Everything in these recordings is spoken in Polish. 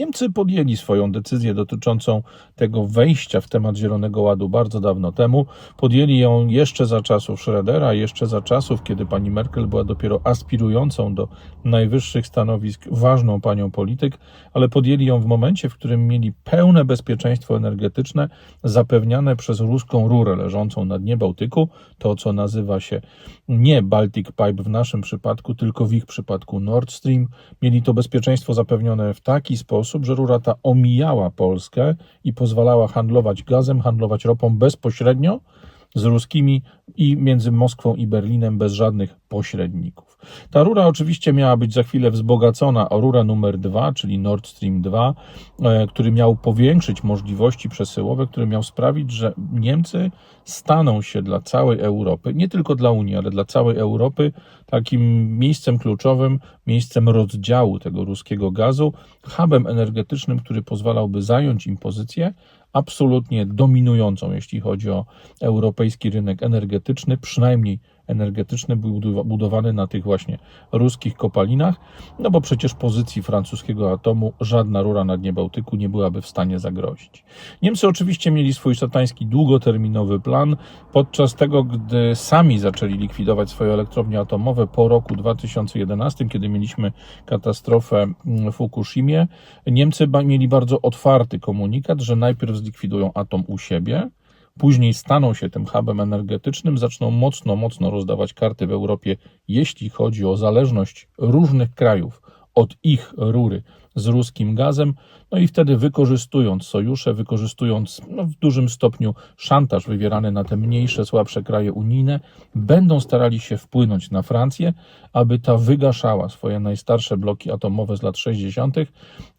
Niemcy podjęli swoją decyzję dotyczącą tego wejścia w temat Zielonego Ładu bardzo dawno temu. Podjęli ją jeszcze za czasów Schrödera, jeszcze za czasów, kiedy pani Merkel była dopiero aspirującą do najwyższych stanowisk, ważną panią polityk, ale podjęli ją w momencie, w którym mieli pełne bezpieczeństwo energetyczne zapewniane przez ruską rurę leżącą na dnie Bałtyku, to co nazywa się nie Baltic Pipe w naszym przypadku, tylko w ich przypadku Nord Stream. Mieli to bezpieczeństwo zapewnione w taki sposób, że rura ta omijała Polskę i pozwalała handlować gazem, handlować ropą bezpośrednio z ruskimi i między Moskwą i Berlinem bez żadnych pośredników. Ta rura oczywiście miała być za chwilę wzbogacona o rurę numer 2, czyli Nord Stream 2, e, który miał powiększyć możliwości przesyłowe, który miał sprawić, że Niemcy staną się dla całej Europy, nie tylko dla Unii, ale dla całej Europy, takim miejscem kluczowym, miejscem rozdziału tego ruskiego gazu, hubem energetycznym, który pozwalałby zająć im pozycję absolutnie dominującą, jeśli chodzi o europejski rynek energetyczny, przynajmniej energetyczny był budowany na tych właśnie ruskich kopalinach, no bo przecież pozycji francuskiego atomu żadna rura na dnie Bałtyku nie byłaby w stanie zagrozić. Niemcy oczywiście mieli swój szatański długoterminowy plan, podczas tego, gdy sami zaczęli likwidować swoje elektrownie atomowe po roku 2011, kiedy mieliśmy katastrofę w Fukushimie, Niemcy mieli bardzo otwarty komunikat, że najpierw zlikwidują atom u siebie, później staną się tym hubem energetycznym, zaczną mocno, mocno rozdawać karty w Europie, jeśli chodzi o zależność różnych krajów od ich rury z ruskim gazem, no i wtedy wykorzystując sojusze, wykorzystując no, w dużym stopniu szantaż wywierany na te mniejsze, słabsze kraje unijne, będą starali się wpłynąć na Francję, aby ta wygaszała swoje najstarsze bloki atomowe z lat 60.,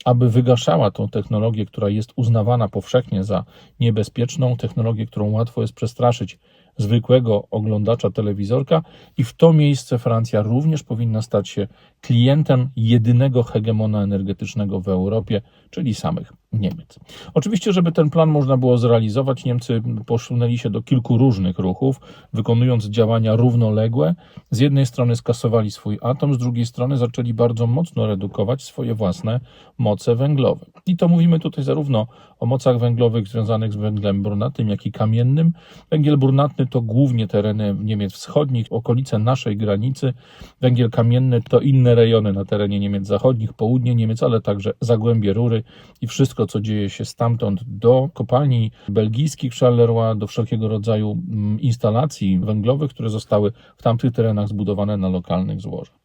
aby wygaszała tą technologię, która jest uznawana powszechnie za niebezpieczną, technologię, którą łatwo jest przestraszyć zwykłego oglądacza telewizorka i w to miejsce Francja również powinna stać się klientem jedynego hegemona energetycznego w Europie, czyli samych Niemiec. Oczywiście, żeby ten plan można było zrealizować, Niemcy posunęli się do kilku różnych ruchów, wykonując działania równoległe. Z jednej strony skasowali swój atom, z drugiej strony zaczęli bardzo mocno redukować swoje własne moce węglowe. I to mówimy tutaj zarówno o mocach węglowych związanych z węglem brunatnym, jak i kamiennym. Węgiel brunatny to głównie tereny Niemiec wschodnich, okolice naszej granicy. Węgiel kamienny to inne rejony na terenie Niemiec zachodnich, południe Niemiec, ale także zagłębie rury i wszystko, co dzieje się stamtąd do kopalni belgijskich Charleroi, do wszelkiego rodzaju mm, instalacji węglowych, które zostały w tamtych terenach zbudowane na lokalnych złożach.